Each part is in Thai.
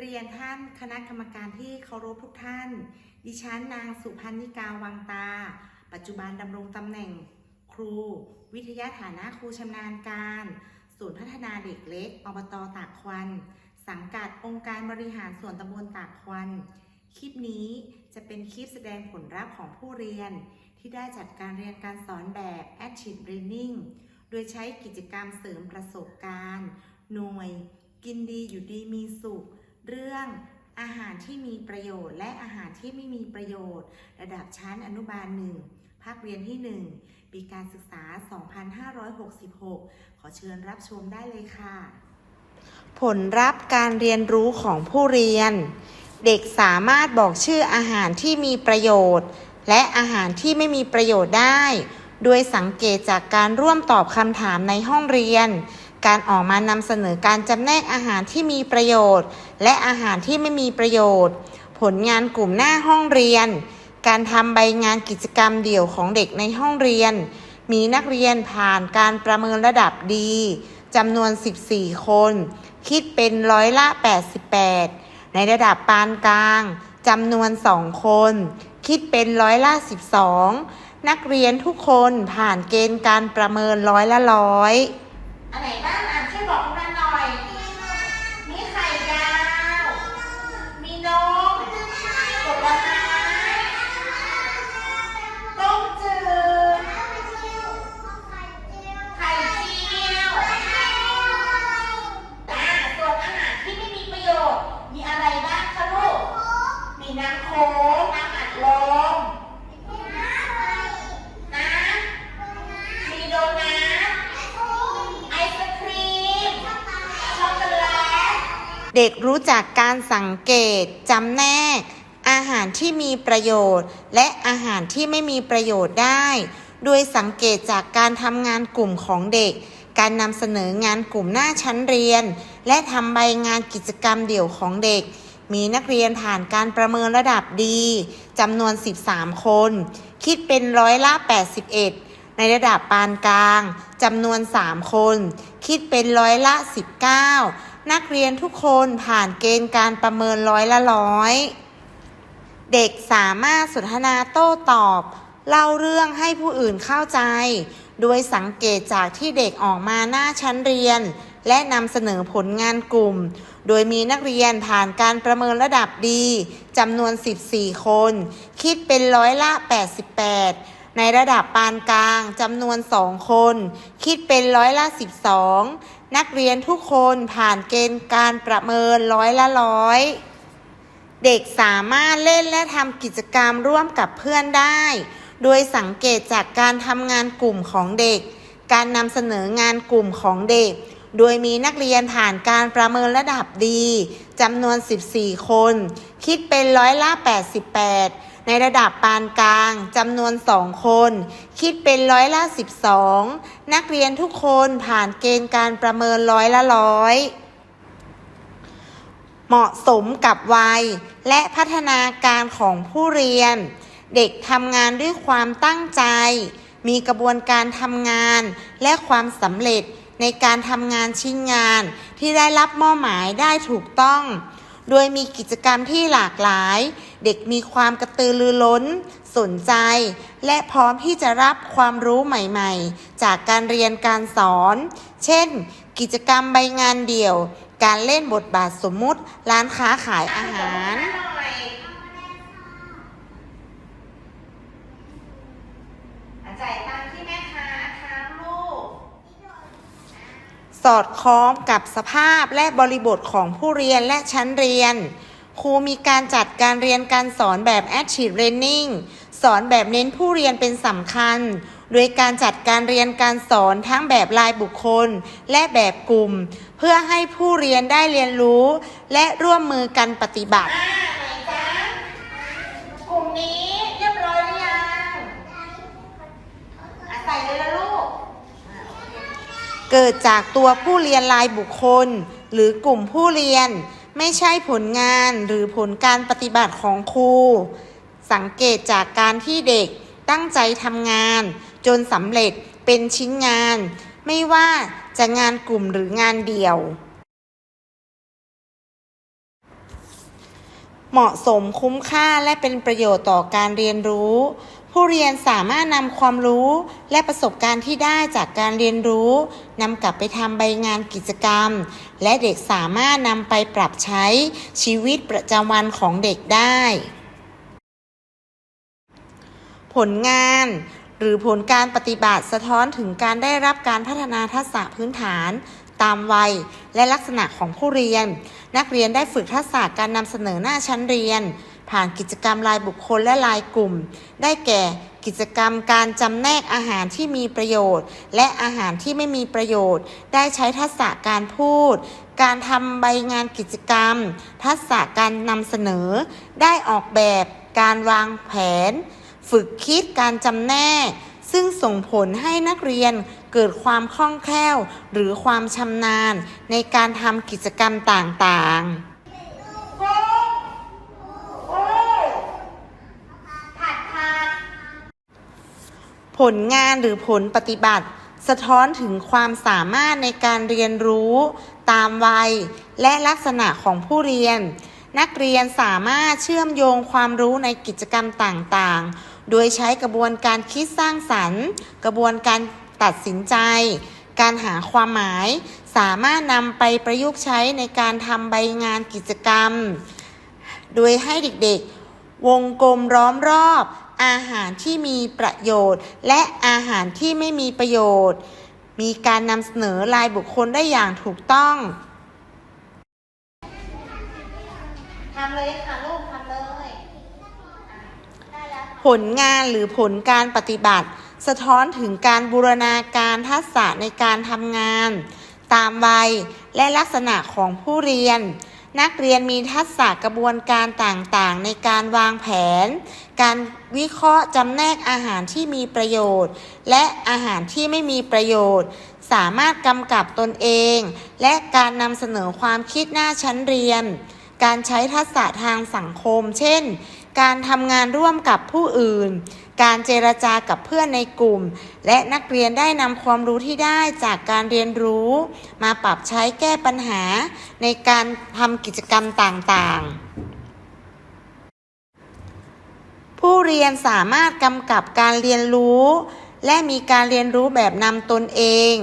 เรียนท่านคณะกรรมการที่เคารพทุกท่าน ดิฉันนางสุพันนิกาวังตา ปัจจุบันดำรงตำแหน่งครู วิทยาฐานะครูชำนาญการ ศูนย์พัฒนาเด็กเล็กอบตตากควัน สังกัดองค์การบริหารส่วนตำบลตากควัน คลิปนี้จะเป็นคลิปแสดงผลลัพธ์ของผู้เรียน ที่ได้จัดการเรียนการสอนแบบ Active Learning โดยใช้กิจกรรมเสริมประสบการณ์ หน่วย กินดีอยู่ดีมีสุข เรื่องอาหารที่มีประโยชน์และอาหารที่ไม่มีประโยชน์ ระดับชั้นอนุบาล1ภาคเรียนที่ 1 ปีการศึกษา 2566 ขอเชิญรับชมได้เลยค่ะ ผลลัพธ์การเรียนรู้ของผู้เรียน เด็กสามารถบอกชื่ออาหารที่มีประโยชน์ และอาหารที่ไม่มีประโยชน์ได้ โดยสังเกตจากการร่วมตอบคำถามในห้องเรียน การออกมานำเสนอการจำแนกอาหารที่มีประโยชน์ และอาหารที่ไม่มีประโยชน์ ผลงานกลุ่มหน้าห้องเรียน การทำใบงานกิจกรรมเดี่ยวของเด็กในห้องเรียน มีนักเรียนผ่านการประเมินระดับดีจำนวน 14 คน คิดเป็นร้อยละ 88 ในระดับปานกลางจำนวน 2 คน คิดเป็นร้อยละ 12 นักเรียนทุกคนผ่านเกณฑ์การประเมินร้อยละร้อย อันไหนบ้างอะช่วยบอกพวกนั้นหน่อย มีไข่ดาว มีนมผลไม้ต้มจืดไข่เจียวอ่าส่วนอาหารที่ไม่มีประโยชน์ มีอะไรบ้างคะลูก มีน้ำโค้ก เด็กรู้จักการสังเกตจำแนก อาหารที่มีประโยชน์ และอาหารที่ไม่มีประโยชน์ได้ โดยสังเกตจากการทำงานกลุ่มของเด็ก การนำเสนองานกลุ่มหน้าชั้นเรียน และทำใบงานกิจกรรมเดี่ยวของเด็ก มีนักเรียนผ่านการประเมินระดับดีจำนวน 13 คน คิดเป็นร้อยละ 81ในระดับปานกลางจำนวน 3 คน คิดเป็นร้อยละ 19 นักเรียนทุกคนผ่านเกณฑ์การประเมินร้อยละร้อย เด็กสามารถสนทนาโต้ตอบ เล่าเรื่องให้ผู้อื่นเข้าใจ โดยสังเกตจากที่เด็กออกมาหน้าชั้นเรียน และนำเสนอผลงานกลุ่ม โดยมีนักเรียนผ่านการประเมินระดับดีจำนวน 14 คน คิดเป็นร้อยละ 88 ในระดับปานกลางจำนวน 2 คน คิดเป็นร้อยละ 12 นักเรียนทุกคนผ่านเกณฑ์การประเมินร้อยละร้อย เด็กสามารถเล่นและทำกิจกรรมร่วมกับเพื่อนได้ โดยสังเกตจากการทำงานกลุ่มของเด็ก การนำเสนองานกลุ่มของเด็ก โดยมีนักเรียนผ่านการประเมินระดับดีจำนวน 14 คน คิดเป็นร้อยละ 88 ในระดับปานกลางจำนวน 2 คน คิดเป็นร้อยละ 12 นักเรียนทุกคนผ่านเกณฑ์การประเมินร้อยละร้อยเหมาะสมกับวัย และพัฒนาการของผู้เรียน เด็กทำงานด้วยความตั้งใจ มีกระบวนการทำงานและความสำเร็จในการทำงานชิ้นงานที่ได้รับมอบหมายได้ถูกต้อง โดยมีกิจกรรมที่หลากหลาย เด็กมีความกระตือรือร้น สนใจ และพร้อมที่จะรับความรู้ใหม่ๆ จากการเรียนการสอน เช่น กิจกรรมใบงานเดี่ยว การเล่นบทบาทสมมุติ ร้านค้าขายอาหาร จ่ายตังค์ที่แม่ค้าครับลูก สอดคล้องกับสภาพและบริบทของผู้เรียนและชั้นเรียน ครูมีการจัดการเรียนการสอนแบบ Active Learning สอนแบบเน้นผู้เรียนเป็นสำคัญ โดยการจัดการเรียนการสอนทั้งแบบรายบุคคล และแบบกลุ่ม เพื่อให้ผู้เรียนได้เรียนรู้ และร่วมมือกันปฏิบัติกลุ่มนี้เรียบร้อยหรือยังใส่เลยละลูก เกิดจากตัวผู้เรียนรายบุคคล หรือกลุ่มผู้เรียน ไม่ใช่ผลงานหรือผลการปฏิบัติของครู สังเกตจากการที่เด็กตั้งใจทำงาน จนสำเร็จเป็นชิ้นงาน ไม่ว่าจะงานกลุ่มหรืองานเดี่ยว เหมาะสมคุ้มค่าและเป็นประโยชน์ต่อการเรียนรู้ ผู้เรียนสามารถนำความรู้และประสบการณ์ที่ได้จากการเรียนรู้นำกลับไปทำใบงานกิจกรรม และเด็กสามารถนำไปปรับใช้ชีวิตประจำวันของเด็กได้ ผลงานหรือผลการปฏิบัติสะท้อนถึงการได้รับการพัฒนาทักษะพื้นฐานตามวัยและลักษณะของผู้เรียน นักเรียนได้ฝึกทักษะการนำเสนอหน้าชั้นเรียน ผ่านกิจกรรมรายบุคคลและรายกลุ่ม ได้แก่กิจกรรมการจำแนกอาหารที่มีประโยชน์ และอาหารที่ไม่มีประโยชน์ ได้ใช้ทักษะการพูด การทำใบงานกิจกรรม ทักษะการนำเสนอ ได้ออกแบบการวางแผน ฝึกคิดการจำแนก ซึ่งส่งผลให้นักเรียนเกิดความคล่องแคล่ว หรือความชำนาญในการทำกิจกรรมต่างๆ ผลงานหรือผลปฏิบัติ สะท้อนถึงความสามารถในการเรียนรู้ตามวัย และลักษณะของผู้เรียน นักเรียนสามารถเชื่อมโยงความรู้ในกิจกรรมต่างๆ โดยใช้กระบวนการคิดสร้างสรรค์ กระบวนการตัดสินใจ การหาความหมาย สามารถนำไปประยุกต์ใช้ในการทำใบงานกิจกรรม โดยให้เด็กๆ วงกลมล้อมรอบ อาหารที่มีประโยชน์ และอาหารที่ไม่มีประโยชน์ มีการนำเสนอรายบุคคลได้อย่างถูกต้องทำเลยค่ะลูกทำเลยผลงานหรือผลการปฏิบัติ สะท้อนถึงการบูรณาการทักษะในการทำงาน ตามวัยและลักษณะของผู้เรียน นักเรียนมีทักษะกระบวนการต่างๆ ในการวางแผน การวิเคราะห์จำแนกอาหารที่มีประโยชน์ และอาหารที่ไม่มีประโยชน์ สามารถกำกับตนเอง และการนำเสนอความคิดหน้าชั้นเรียน การใช้ทักษะทางสังคม เช่น การทำงานร่วมกับผู้อื่น การเจรจากับเพื่อนในกลุ่ม และนักเรียนได้นำความรู้ที่ได้จากการเรียนรู้ มาปรับใช้แก้ปัญหาในการทำกิจกรรมต่างๆ ผู้เรียนสามารถกำกับการเรียนรู้ และมีการเรียนรู้แบบนำตนเอง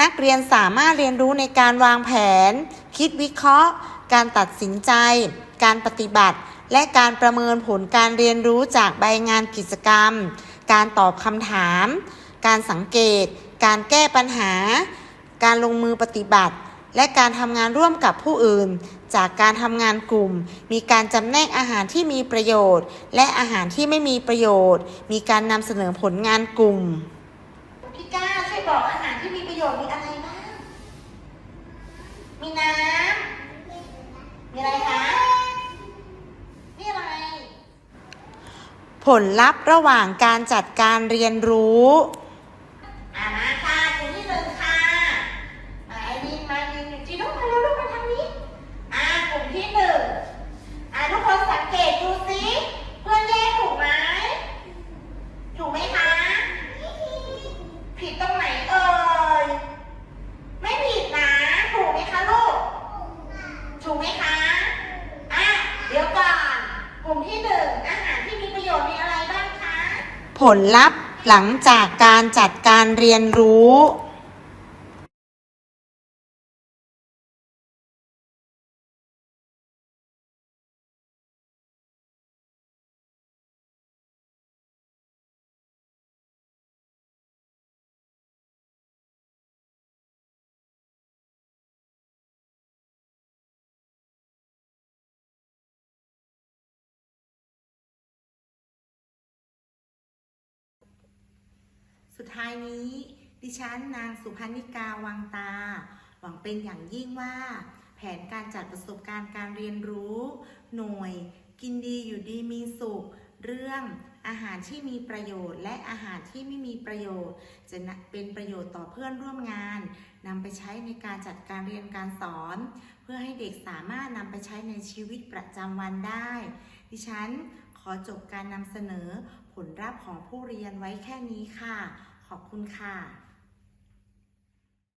นักเรียนสามารถเรียนรู้ในการวางแผน คิดวิเคราะห์ การตัดสินใจ การปฏิบัติ และการประเมินผลการเรียนรู้จากใบงานกิจกรรม การตอบคำถาม การสังเกต การแก้ปัญหา การลงมือปฏิบัติ และการทำงานร่วมกับผู้อื่น จากการทำงานกลุ่ม มีการจำแนกอาหารที่มีประโยชน์ และอาหารที่ไม่มีประโยชน์ มีการนำเสนอผลงานกลุ่ม พี่ก้าช่วยบอกอาหารที่มีประโยชน์มีอะไรบ้าง มีน้ำ มีอะไรคะ นี่อะไร ผลลัพธ์ระหว่างการจัดการเรียนรู้ อ่ามาค่ะกลุ่มที่หนึ่งค่ะมาไอ้นี่มายืนอยู่จีโน่มาเร็วลูกมาทางนี้ อ่ากลุ่มที่หนึ่งอ่าทุกคนสังเกตดูสิเพื่อนแยกถูกไหม ถูกไหมคะ ผิดตรงไหนเอ่ย ไม่ผิดนะ ถูกไหมคะลูก ถูกไหมคะ อะ เดี๋ยวก่อน กลุ่มที่หนึ่งอาหารที่มีประโยชน์มีอะไรบ้างคะ ผลลัพธ์หลังจากการจัดการเรียนรู้ สุดท้ายนี้ ดิฉันนางสุพันิกาวังตา หวังเป็นอย่างยิ่งว่า แผนการจัดประสบการณ์การเรียนรู้ หน่วย กินดีอยู่ดีมีสุข เรื่องอาหารที่มีประโยชน์ และอาหารที่ไม่มีประโยชน์ จะเป็นประโยชน์ต่อเพื่อนร่วมงานนำไปใช้ในการจัดการเรียนการสอน เพื่อให้เด็กสามารถนำไปใช้ในชีวิตประจำวันได้ ดิฉันขอจบการนำเสนอผลลัพธ์ของผู้เรียนไว้แค่นี้ค่ะ ขอบคุณค่ะ